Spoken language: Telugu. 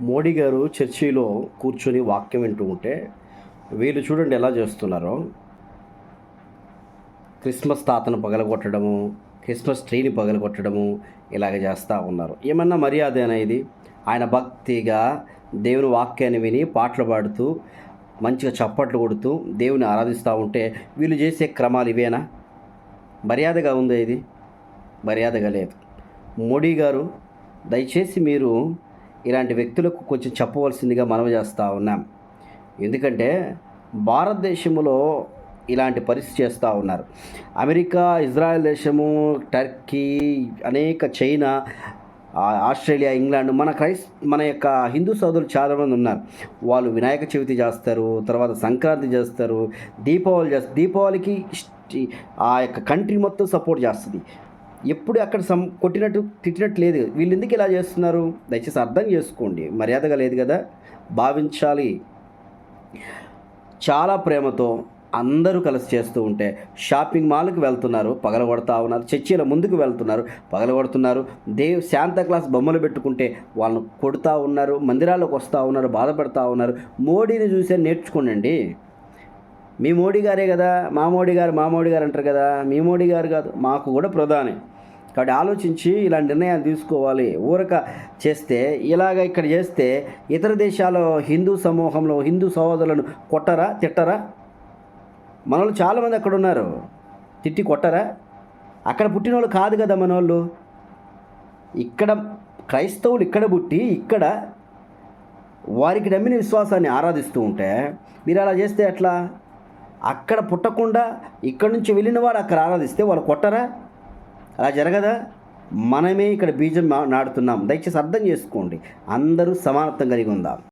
మోడీ గారు చర్చిలో కూర్చొని వాక్యం వింటూ ఉంటే వీళ్ళు చూడండి ఎలా చేస్తున్నారో. క్రిస్మస్ తాతను పగలగొట్టడము క్రిస్మస్ ట్రీని పగలగొట్టడము ఇలాగ చేస్తూ ఉన్నారు. ఏమన్నా మర్యాద ఇది? ఆయన భక్తిగా దేవుని వాక్యాన్ని విని పాటలు పాడుతూ మంచిగా చప్పట్లు కొడుతూ దేవుని ఆరాధిస్తూ ఉంటే వీళ్ళు చేసే క్రమాలు ఇవేనా? మర్యాదగా ఉందా ఇది? మర్యాదగా లేదు. మోడీ గారు దయచేసి మీరు ఇలాంటి వ్యక్తులకు కొంచెం చెప్పవలసిందిగా మనవి చేస్తూ ఉన్నాం. ఎందుకంటే భారతదేశంలో ఇలాంటి పరిస్థితి చేస్తూ ఉన్నారు. అమెరికా ఇజ్రాయెల్ దేశము టర్కీ అనేక చైనా ఆస్ట్రేలియా ఇంగ్లాండ్ మన క్రైస్ మన యొక్క హిందూ సోదరులు చాలామంది ఉన్నారు. వాళ్ళు వినాయక చవితి చేస్తారు తర్వాత సంక్రాంతి చేస్తారు దీపావళి చేస్తారు. దీపావళికి ఆ యొక్క కంట్రీ మొత్తం సపోర్ట్ చేస్తుంది. ఎప్పుడు అక్కడ సం కొట్టినట్టు తిట్టినట్టు లేదు. వీళ్ళు ఎందుకు ఇలా చేస్తున్నారు? దయచేసి అర్థం చేసుకోండి. మర్యాదగా లేదు కదా? భావించాలి. చాలా ప్రేమతో అందరూ కలిసి చేస్తూ ఉంటే షాపింగ్ మాల్కి వెళ్తున్నారు. పగలగొడతా ఉన్నారు. చర్చిల ముందుకు వెళ్తున్నారు. పగలగొడుతున్నారు దేవ్ శాంతా క్లాస్ బొమ్మలు పెట్టుకుంటే వాళ్ళను కొడుతూ ఉన్నారు. మందిరాలకు వస్తూ ఉన్నారు. బాధపడతా ఉన్నారు. మోడీని చూసే నేర్చుకోనండి. మీ మోడీ గారే కదా? మా మోడీ గారు మా మోడీ గారు అంటారు కదా? మీ మోడీ గారు కాదు. మాకు కూడా ప్రధాని. కాబట్టి ఆలోచించి ఇలాంటి నిర్ణయాలు తీసుకోవాలి. ఊరక చేస్తే ఇలాగ ఇక్కడ చేస్తే ఇతర దేశాల్లో హిందూ సమూహంలో హిందూ సహోదరులను కొట్టరా తిట్టరా? మన చాలామంది అక్కడ ఉన్నారు. తిట్టి కొట్టరా? అక్కడ పుట్టిన వాళ్ళు కాదు కదా మన వాళ్ళు ఇక్కడ క్రైస్తవులు ఇక్కడ పుట్టి ఇక్కడ వారికి నమ్మిన విశ్వాసాన్ని ఆరాధిస్తూ ఉంటే మీరు అలా చేస్తే ఎట్లా? అక్కడ పుట్టకుండా ఇక్కడ నుంచి వెళ్ళిన వాడు అక్కడ ఆరాధిస్తే వాళ్ళు కొట్టరా? అలా జరగదా? మనమే ఇక్కడ బీజం నాడుతున్నాం నాటుతున్నాం. దయచేసి అర్థం చేసుకోండి. అందరూ సమానత్వం కలిగి ఉందాం.